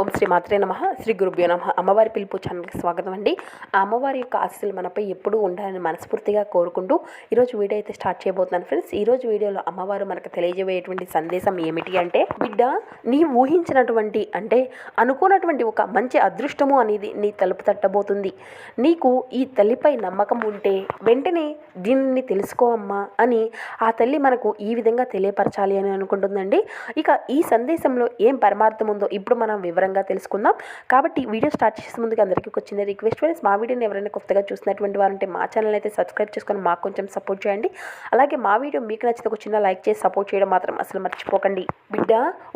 ఓం శ్రీ మాత్రే నమ. శ్రీ గురుభ్యో నమ. అమ్మవారి పిలుపు ఛానల్కి స్వాగతం అండి. ఆ అమ్మవారి యొక్క ఆశీస్సులు మనపై ఎప్పుడూ ఉండాలని మనస్ఫూర్తిగా కోరుకుంటూ ఈరోజు వీడియో అయితే స్టార్ట్ చేయబోతున్నాను ఫ్రెండ్స్. ఈరోజు వీడియోలో అమ్మవారు మనకు తెలియజేయటువంటి సందేశం ఏమిటి అంటే బిడ్డ నీ ఊహించినటువంటి అంటే అనుకున్నటువంటి ఒక మంచి అదృష్టము అనేది నీ తలుపు తట్టబోతుంది. నీకు ఈ తల్లిపై నమ్మకం ఉంటే వెంటనే దీనిని తెలుసుకో అమ్మా అని ఆ తల్లి మనకు ఈ విధంగా తెలియపరచాలి అని అనుకుంటుందండి. ఇక ఈ సందేశంలో ఏం పరమార్థం ఉందో ఇప్పుడు మనం వివరంగా తెలుసుకుందాం. కాబట్టి వీడియో స్టార్ట్ చేసే ముందుగా అందరికీ ఒక చిన్న రిక్వెస్ట్ ఫ్రెండ్స్ మా వీడియోని ఎవరైనా కొత్తగా చూసినటువంటి వారు ఉంటే మా ఛానల్ అయితే సబ్స్క్రైబ్ చేసుకొని మాకు కొంచెం సపోర్ట్ చేయండి. అలాగే మా వీడియో మీకు నచ్చితే ఒక చిన్న లైక్ చేసి సపోర్ట్ చేయడం మాత్రం అసలు మర్చిపోకండి. బిడ్డ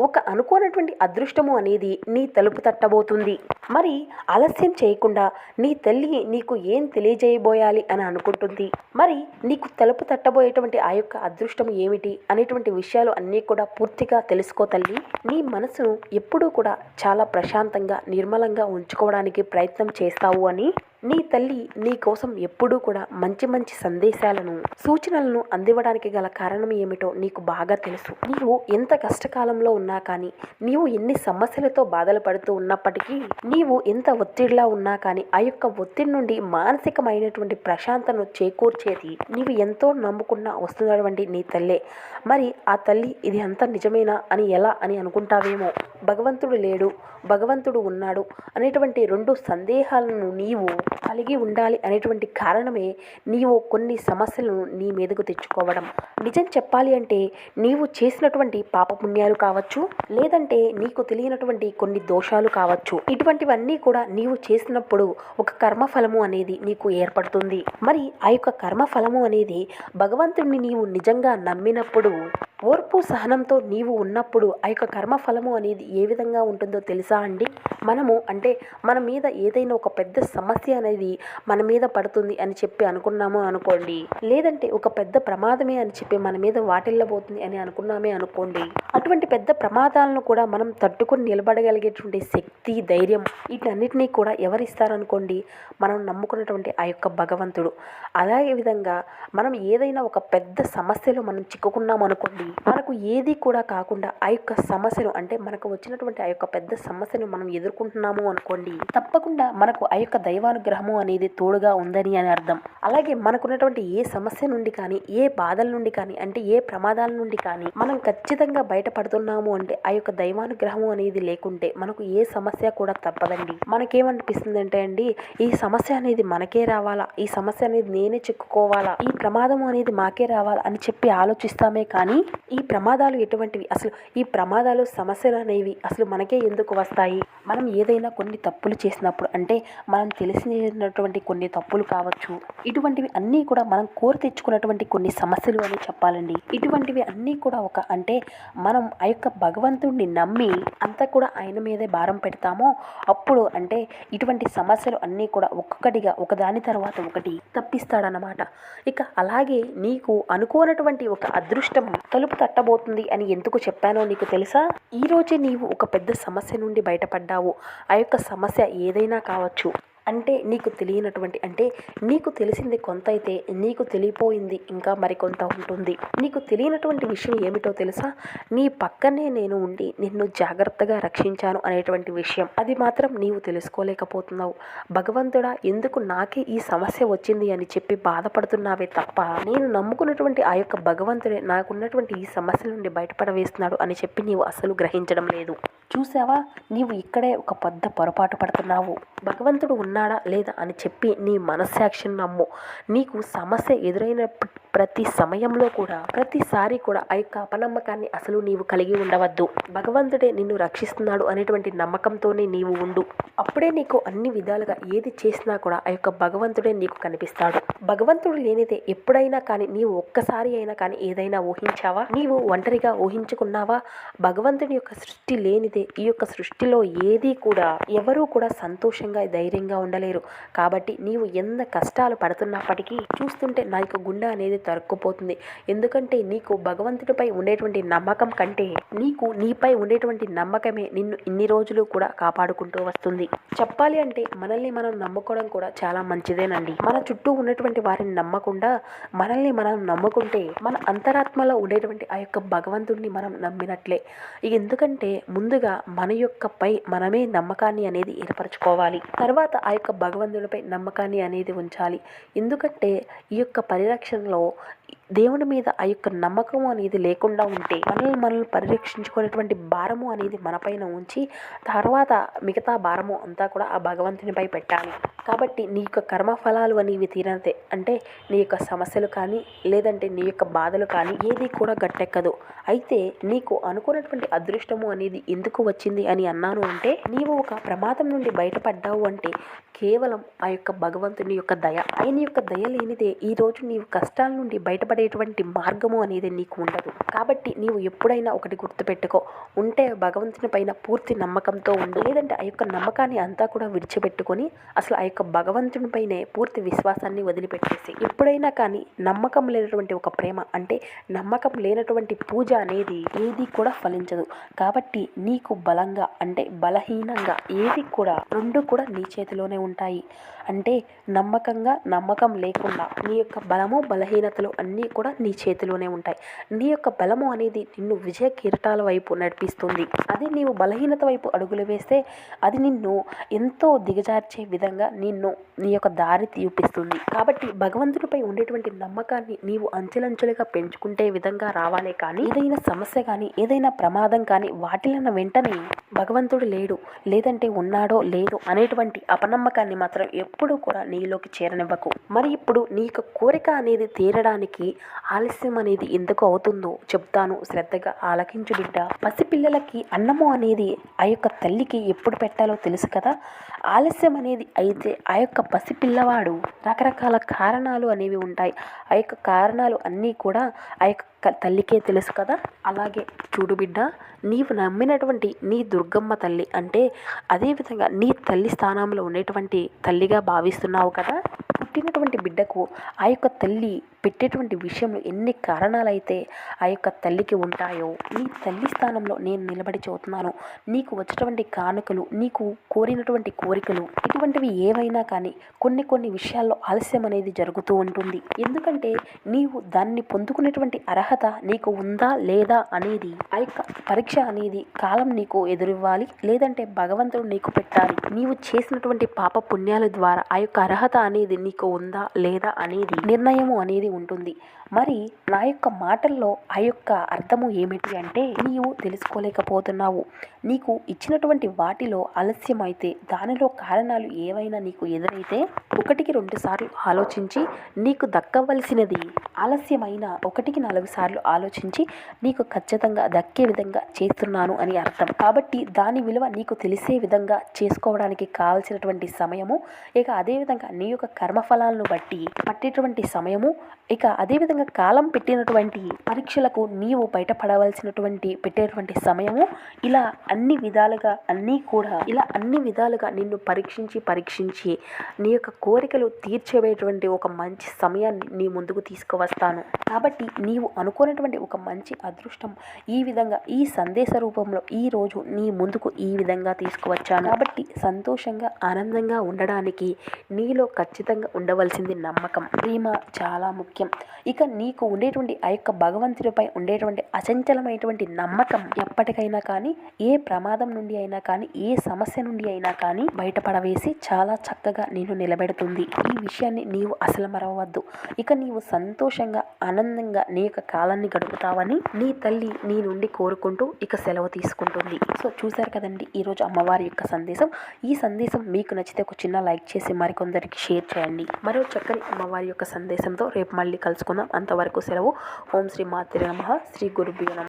ఒక అనుకోనటువంటి అదృష్టము అనేది నీ తలుపు తట్టబోతుంది. మరి ఆలస్యం చేయకుండా నీ తల్లి నీకు ఏం తెలియజేయబోయాలి అని అనుకుంటుంది. మరి నీకు తలుపు తట్టబోయేటువంటి ఆ యొక్క అదృష్టం ఏమిటి? అనేటువంటి విషయాలు అన్నీ కూడా పూర్తిగా తెలుసుకో తల్లి. నీ మనసును ఎప్పుడూ కూడా చాలా చాలా ప్రశాంతంగా నిర్మలంగా ఉంచుకోవడానికి ప్రయత్నం చేస్తావు అని నీ తల్లి నీ కోసం ఎప్పుడూ కూడా మంచి మంచి సందేశాలను సూచనలను అందివ్వడానికి గల కారణం ఏమిటో నీకు బాగా తెలుసు. నీవు ఎంత కష్టకాలంలో ఉన్నా కానీ నీవు ఎన్ని సమస్యలతో బాధలు పడుతూ ఉన్నప్పటికీ నీవు ఎంత ఒత్తిడిలా ఉన్నా కానీ ఆ యొక్క ఒత్తిడి నుండి మానసికమైనటువంటి ప్రశాంతను చేకూర్చేది. నీవు ఎంతో నమ్ముకున్న వస్తున్నటువంటి నీ తల్లే. మరి ఆ తల్లి ఇది అంత నిజమేనా అని ఎలా అని అనుకుంటావేమో? భగవంతుడు లేడు. భగవంతుడు ఉన్నాడు అనేటువంటి రెండు సందేహాలను నీవు కలిగి ఉండాలి అనేటువంటి కారణమే నీవు కొన్ని సమస్యలను నీ మీదకు తెచ్చుకోవడం. నిజం చెప్పాలి అంటే నీవు చేసినటువంటి పాపపుణ్యాలు కావచ్చు లేదంటే నీకు తెలియనటువంటి కొన్ని దోషాలు కావచ్చు. ఇటువంటివన్నీ కూడా నీవు చేసినప్పుడు ఒక కర్మఫలము అనేది నీకు ఏర్పడుతుంది. మరి ఆ యొక్క కర్మఫలము అనేది భగవంతుడిని నీవు నిజంగా నమ్మినప్పుడు ఓర్పు సహనంతో నీవు ఉన్నప్పుడు ఆ యొక్క కర్మఫలము అనేది ఏ విధంగా ఉంటుందో తెలుసా అండి? మనము అంటే మన మీద ఏదైనా ఒక పెద్ద సమస్య అనేది మన మీద పడుతుంది అని చెప్పి అనుకున్నాము అనుకోండి. లేదంటే ఒక పెద్ద ప్రమాదమే అని చెప్పి మన మీద వాటిల్లబోతుంది అని అనుకున్నామే అనుకోండి. అటువంటి పెద్ద ప్రమాదాలను కూడా మనం తట్టుకొని నిలబడగలిగేటువంటి శక్తి ధైర్యం వీటన్నిటినీ కూడా ఎవరిస్తారనుకోండి? మనం నమ్ముకున్నటువంటి ఆ యొక్క భగవంతుడు. అలాగే విధంగా మనం ఏదైనా ఒక పెద్ద సమస్యలో మనం చిక్కుకున్నాం అనుకోండి మనకు ఏది కూడా కాకుండా ఆ యొక్క సమస్యను అంటే మనకు వచ్చినటువంటి ఆ యొక్క పెద్ద సమస్యను మనం ఎదుర్కొంటున్నాము అనుకోండి తప్పకుండా మనకు ఆ యొక్క దైవానుగ్రహము అనేది తోడుగా ఉందని అని అర్థం. అలాగే మనకున్నటువంటి ఏ సమస్య నుండి కానీ ఏ బాధల నుండి కానీ అంటే ఏ ప్రమాదాల నుండి కానీ మనం ఖచ్చితంగా బయటపడుతున్నాము అంటే ఆ యొక్క దైవానుగ్రహము అనేది లేకుంటే మనకు ఏ సమస్య కూడా తప్పదండి. మనకేమనిపిస్తుంది అంటే అండి ఈ సమస్య అనేది మనకే రావాలా? ఈ సమస్య అనేది నేనే చిక్కుకోవాలా? ఈ ప్రమాదం అనేది మాకే రావాలా? అని చెప్పి ఆలోచిస్తామే కానీ ఈ ప్రమాదాలు ఎటువంటివి? అసలు ఈ ప్రమాదాలు సమస్యలు అనేవి అసలు మనకే ఎందుకు వస్తాయి? మనం ఏదైనా కొన్ని తప్పులు చేసినప్పుడు అంటే మనం తెలిసినటువంటి కొన్ని తప్పులు కావచ్చు. ఇటువంటివి అన్నీ కూడా మనం కోరి తెచ్చుకున్నటువంటి కొన్ని సమస్యలు అని చెప్పాలండి. ఇటువంటివి అన్నీ కూడా ఒక అంటే మనం ఆ యొక్క భగవంతుడిని నమ్మి అంతా కూడా ఆయన మీదే భారం పెడతామో అప్పుడు అంటే ఇటువంటి సమస్యలు అన్నీ కూడా ఒక్కొక్కటిగా ఒకదాని తర్వాత ఒకటి తప్పిస్తాడనమాట ఇక అలాగే నీకు అనుకోనటువంటి ఒక అదృష్టం తలుపు తట్టబోతుంది అని ఎందుకు చెప్పానో నీకు తెలుసా? ఈ నీవు ఒక పెద్ద సమస్య నుండి బయటపడ్డావు. ఆ యొక్క సమస్య ఏదైనా కావచ్చు. అంటే నీకు తెలియనటువంటి అంటే నీకు తెలిసింది కొంత అయితే నీకు తెలియపోయింది ఇంకా మరికొంత ఉంటుంది. నీకు తెలియనటువంటి విషయం ఏమిటో తెలుసా? నీ పక్కనే నేను ఉండి నిన్ను జాగ్రత్తగా రక్షించాను అనేటువంటి విషయం. అది మాత్రం నీవు తెలుసుకోలేకపోతున్నావు. భగవంతుడా ఎందుకు నాకే ఈ సమస్య వచ్చింది అని చెప్పి బాధపడుతున్నావే తప్ప నేను నమ్ముకున్నటువంటి ఆ యొక్క భగవంతుడే నాకున్నటువంటి ఈ సమస్య నుండి బయటపడవేస్తున్నాడు అని చెప్పి నీవు అసలు గ్రహించడం లేదు. చూసావా? నీవు ఇక్కడే ఒక పెద్ద పొరపాటు పడుతున్నావు. భగవంతుడు ఉన్న ఉన్నాడా లేదా అని చెప్పి నీ మనస్సాక్షిని నమ్ము. నీకు సమస్య ఎదురైన ప్రతి సమయంలో కూడా ప్రతిసారి కూడా ఆ యొక్క అపనమ్మకాన్ని అసలు నీవు కలిగి ఉండవద్దు. భగవంతుడే నిన్ను రక్షిస్తున్నాడు అనేటువంటి నమ్మకంతోనే నీవు ఉండు. అప్పుడే నీకు అన్ని విధాలుగా ఏది చేసినా కూడా ఆ యొక్క భగవంతుడే నీకు కనిపిస్తాడు. భగవంతుడు లేనిదే ఎప్పుడైనా కానీ నీవు ఒక్కసారి అయినా కానీ ఏదైనా ఊహించావా? నీవు ఒంటరిగా ఊహించుకున్నావా? భగవంతుని యొక్క సృష్టి లేనిదే ఈ యొక్క సృష్టిలో ఏది కూడా ఎవరూ కూడా సంతోషంగా ధైర్యంగా ఉండలేరు. కాబట్టి నీవు ఎంత కష్టాలు పడుతున్నప్పటికీ చూస్తుంటే నా యొక్క గుండె అనేది తరుక్కుపోతుంది. ఎందుకంటే నీకు భగవంతుడిపై ఉండేటువంటి నమ్మకం కంటే నీకు నీపై ఉండేటువంటి నమ్మకమే నిన్ను ఇన్ని రోజులు కూడా కాపాడుకుంటూ వస్తుంది. చెప్పాలి అంటే మనల్ని మనం నమ్ముకోవడం కూడా చాలా మంచిదేనండి. మన చుట్టూ ఉన్నటువంటి వారిని నమ్మకుండా మనల్ని మనం నమ్ముకుంటే మన అంతరాత్మలో ఉండేటువంటి ఆ యొక్క భగవంతుడిని మనం నమ్మినట్లే. ఇక ఎందుకంటే ముందుగా మన యొక్క పై మనమే నమ్మకాన్ని అనేది ఏర్పరచుకోవాలి. తర్వాత ఆ యొక్క భగవంతుడిపై నమ్మకాన్ని అనేది ఉంచాలి. ఎందుకంటే ఈ యొక్క పరిరక్షణలో దేవుని మీద ఆ యొక్క నమ్మకం అనేది లేకుండా ఉంటే మనల్ని మనల్ని పరిరక్షించుకునేటువంటి భారము అనేది మనపైన ఉంచి తర్వాత మిగతా భారము అంతా కూడా ఆ భగవంతునిపై పెట్టాలి. కాబట్టి నీ యొక్క కర్మఫలాలు అనేవి తీరంతే అంటే నీ యొక్క సమస్యలు కానీ లేదంటే నీ యొక్క బాధలు కానీ ఏది కూడా గట్టెక్కదు. అయితే నీకు అనుకున్నటువంటి అదృష్టము అనేది ఎందుకు వచ్చింది అని అన్నాను అంటే నీవు ఒక ప్రమాదం నుండి బయటపడ్డావు అంటే కేవలం ఆ యొక్క భగవంతుని యొక్క దయ. ఆయన యొక్క దయ లేనిదే ఈరోజు నీవు కష్టాల నుండి బయటపడేటువంటి మార్గము అనేది నీకు ఉండదు. కాబట్టి నీవు ఎప్పుడైనా ఒకటి గుర్తుపెట్టుకో. ఉంటే భగవంతుని పైన పూర్తి నమ్మకంతో ఉండు. లేదంటే ఆ యొక్క నమ్మకాన్ని అంతా కూడా విడిచిపెట్టుకొని అసలు ఆ యొక్క యొక్క భగవంతునిపైనే పూర్తి విశ్వాసాన్ని వదిలిపెట్టేసి ఎప్పుడైనా కానీ నమ్మకం లేనటువంటి ఒక ప్రేమ అంటే నమ్మకం లేనటువంటి పూజ అనేది ఏది కూడా ఫలించదు. కాబట్టి నీకు బలంగా అంటే బలహీనంగా ఏది కూడా రెండు కూడా నీ చేతిలోనే ఉంటాయి. అంటే నమ్మకంగా నమ్మకం లేకుండా నీ యొక్క బలము బలహీనతలు అన్నీ కూడా నీ చేతిలోనే ఉంటాయి. నీ యొక్క బలము అనేది నిన్ను విజయ కీరటాల వైపు నడిపిస్తుంది. అదే నీవు బలహీనత వైపు అడుగులు వేస్తే అది నిన్ను ఎంతో దిగజార్చే విధంగా నీ నిన్ను నీ యొక్క దారి చూపిస్తుంది కాబట్టి భగవంతుడిపై ఉండేటువంటి నమ్మకాన్ని నీవు అంచెలంచెలుగా పెంచుకుంటే విధంగా రావాలే కానీ ఏదైనా సమస్య కానీ ఏదైనా ప్రమాదం కానీ వాటిలన్న వెంటనే భగవంతుడు లేడు. లేదంటే ఉన్నాడో లేదో అనేటువంటి అపనమ్మకాన్ని మాత్రం ఎప్పుడూ కూడా నీలోకి చేరనివ్వకు. మరి ఇప్పుడు నీ యొక్క కోరిక అనేది తీరడానికి ఆలస్యం అనేది ఎందుకు అవుతుందో చెప్తాను. శ్రద్ధగా ఆలకించు బిడ్డ. పసిపిల్లలకి అన్నము అనేది ఆ యొక్క తల్లికి ఎప్పుడు పెట్టాలో తెలుసు కదా. ఆలస్యం అనేది అయితే ఆ యొక్క పసిపిల్లవాడు రకరకాల కారణాలు అనేవి ఉంటాయి. ఆ యొక్క కారణాలు అన్నీ కూడా ఆ యొక్క తల్లికే తెలుసు కదా? అలాగే చూడు బిడ్డ నీవు నమ్మినటువంటి నీ దుర్గమ్మ తల్లి అంటే అదేవిధంగా నీ తల్లి స్థానంలో ఉండేటువంటి తల్లిగా భావిస్తున్నావు కదా? పుట్టినటువంటి బిడ్డకు ఆ యొక్క తల్లి పెట్టేటువంటి విషయంలో ఎన్ని కారణాలైతే ఆ యొక్క తల్లికి ఉంటాయో నీ తల్లి స్థానంలో నేను నిలబడి చదువుతున్నాను నీకు వచ్చేటువంటి కానుకలు నీకు కోరినటువంటి కోరికలు ఇటువంటివి ఏవైనా కానీ కొన్ని కొన్ని విషయాల్లో ఆలస్యం అనేది జరుగుతూ ఉంటుంది. ఎందుకంటే నీవు దాన్ని పొందుకునేటువంటి అర్హత అర్హత నీకు ఉందా లేదా అనేది ఆ యొక్క పరీక్ష అనేది కాలం నీకు ఎదురివ్వాలి. లేదంటే భగవంతుడు నీకు పెట్టాలి. నీవు చేసినటువంటి పాప పుణ్యాల ద్వారా ఆ యొక్క అర్హత అనేది నీకు ఉందా లేదా అనేది నిర్ణయము అనేది ఉంటుంది. మరి నా యొక్క మాటల్లో ఆ యొక్క అర్థము ఏమిటి అంటే నీవు తెలుసుకోలేకపోతున్నావు. నీకు ఇచ్చినటువంటి వాటిలో ఆలస్యం అయితే దానిలో కారణాలు ఏవైనా నీకు ఎదురైతే ఒకటికి రెండు సార్లు ఆలోచించి నీకు దక్కవలసినది ఆలస్యమైన ఒకటికి నాలుగు సార్లు ఆలోచించి నీకు ఖచ్చితంగా దక్కే విధంగా చేస్తున్నాను అని అర్థం. కాబట్టి దాని విలువ నీకు తెలిసే విధంగా చేసుకోవడానికి కావలసినటువంటి సమయము ఇక అదేవిధంగా నీ యొక్క కర్మఫలాలను బట్టి పట్టేటువంటి సమయము ఇక అదేవిధంగా కాలం పెట్టినటువంటి పరీక్షలకు నీవు బయటపడవలసినటువంటి పెట్టేటువంటి సమయము ఇలా అన్ని విధాలుగా అన్నీ కూడా ఇలా అన్ని విధాలుగా నిన్ను పరీక్షించి పరీక్షించి నీ యొక్క కోరికలు తీర్చేటువంటి ఒక మంచి సమయాన్ని నీ ముందుకు తీసుకువస్తాను. కాబట్టి నీవు అనుకున్నటువంటి ఒక మంచి అదృష్టం ఈ విధంగా ఈ సందేశ రూపంలో ఈ రోజు నీ ముందుకు ఈ విధంగా తీసుకువచ్చాను. కాబట్టి సంతోషంగా ఆనందంగా ఉండడానికి నీలో ఖచ్చితంగా ఉండవలసింది నమ్మకం. ప్రేమ చాలా ముఖ్యం. ఇక నీకు ఉండేటువంటి ఆ యొక్క భగవంతుడిపై ఉండేటువంటి అచంచలమైనటువంటి నమ్మకం ఎప్పటికైనా కానీ ఏ ప్రమాదం నుండి అయినా కానీ ఏ సమస్య నుండి అయినా కానీ బయటపడవేసి చాలా చక్కగా నేను నిలబెడుతుంది. ఈ విషయాన్ని నీవు అసలు మరవద్దు ఇక నీవు సంతోషంగా ఆనందంగా నీ యొక్క కాలాన్ని గడుపుతావని నీ తల్లి నీ నుండి కోరుకుంటూ ఇక సెలవు తీసుకుంటుంది. సో చూశారు కదండి ఈరోజు అమ్మవారి యొక్క సందేశం. ఈ సందేశం మీకు నచ్చితే ఒక చిన్న లైక్ చేసి మరికొందరికి షేర్ చేయండి. మరో చక్కని అమ్మవారి యొక్క సందేశంతో రేపు మళ్ళీ కలుసుకుందాం. అంతవరకు సెలవు. ఓం శ్రీ మాతృ నమ. శ్రీ గురుభ్యో నమ.